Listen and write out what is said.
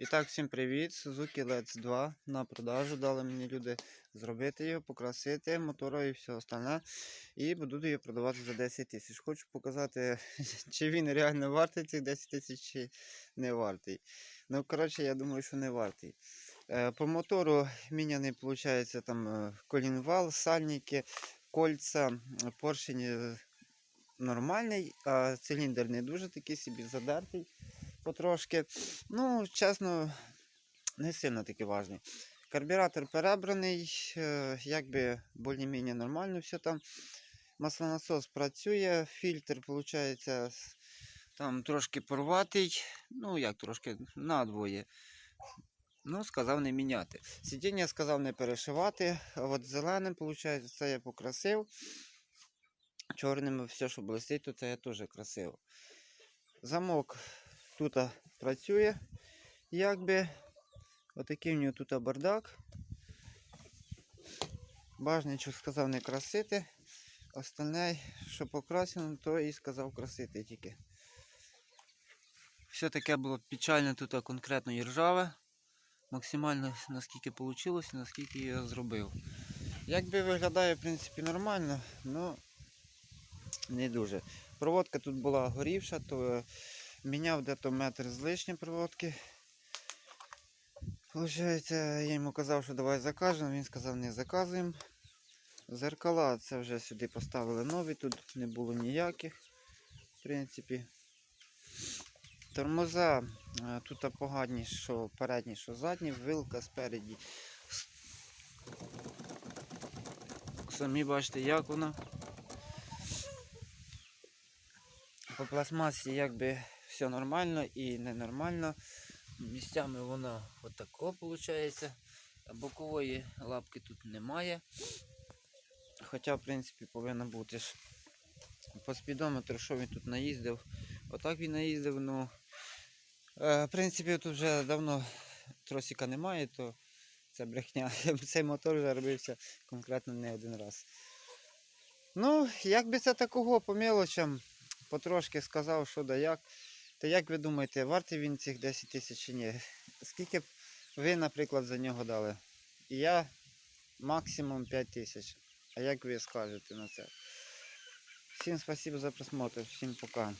І так, всім привіт. Suzuki Let's 2 на продажу. Дали мені люди зробити його, покрасити мотора і все остальне. І буду його продавати за 10 тисяч. Хочу показати, чи він реально вартий цих 10 тисяч, чи не вартий. Ну, коротше, я думаю, що не вартий. Е, По мотору міняний, виходить, там е, колінвал, сальники, кольця, поршень е, нормальний, а циліндр не дуже такий собі задертий потрошки. Ну, чесно, не сильно такий важний. Карбюратор перебраний, е, якби більш-менш нормально все там. Маслонасос працює, фільтр, виходить, там трошки порватий. Ну, як трошки, надвоє. Ну, сказав не міняти. Сидіння сказав не перешивати. От зеленим, виходить, це я покрасив. Чорним все, що блистить, то це я теж красиво. Замок тут працює. Якби отакий в нього тут бардак. Бажничок сказав не красити. Остальне, що покрасено, то і сказав красити тільки. Все таке було печально тут конкретно і ржаве. Максимально наскільки вийшло, наскільки я зробив. Якби виглядає, в принципі, нормально, але не дуже. Проводка тут була горівша, то міняв дето метр з лишнім проводки. Получається, я йому казав, що давай закажемо, він сказав, не заказуємо. Зеркала це вже сюди поставили нові, тут не було ніяких, в принципі. Тормоза е, тут погані, що передні, що задні, вилка спереді. Самі бачите, як вона. По пластмасі якби все нормально і ненормально. Місцями вона отако виходить. Бокової лапки тут немає. Хоча, в принципі, повинна бути ж. По спідометру, що він тут наїздив. Отак він наїздив, ну. Е, в принципі, тут вже давно тросика немає, то це брехня. Цей мотор вже робився конкретно не один раз. Ну, як би це такого по мелочам, потрошки сказав, що да як. То як ви думаєте, вартий він цих 10 тисяч чи ні? Скільки б ви, наприклад, за нього дали? І я максимум 5 тисяч. А як ви скажете на це? Всім спасибо за просмотр, всім пока.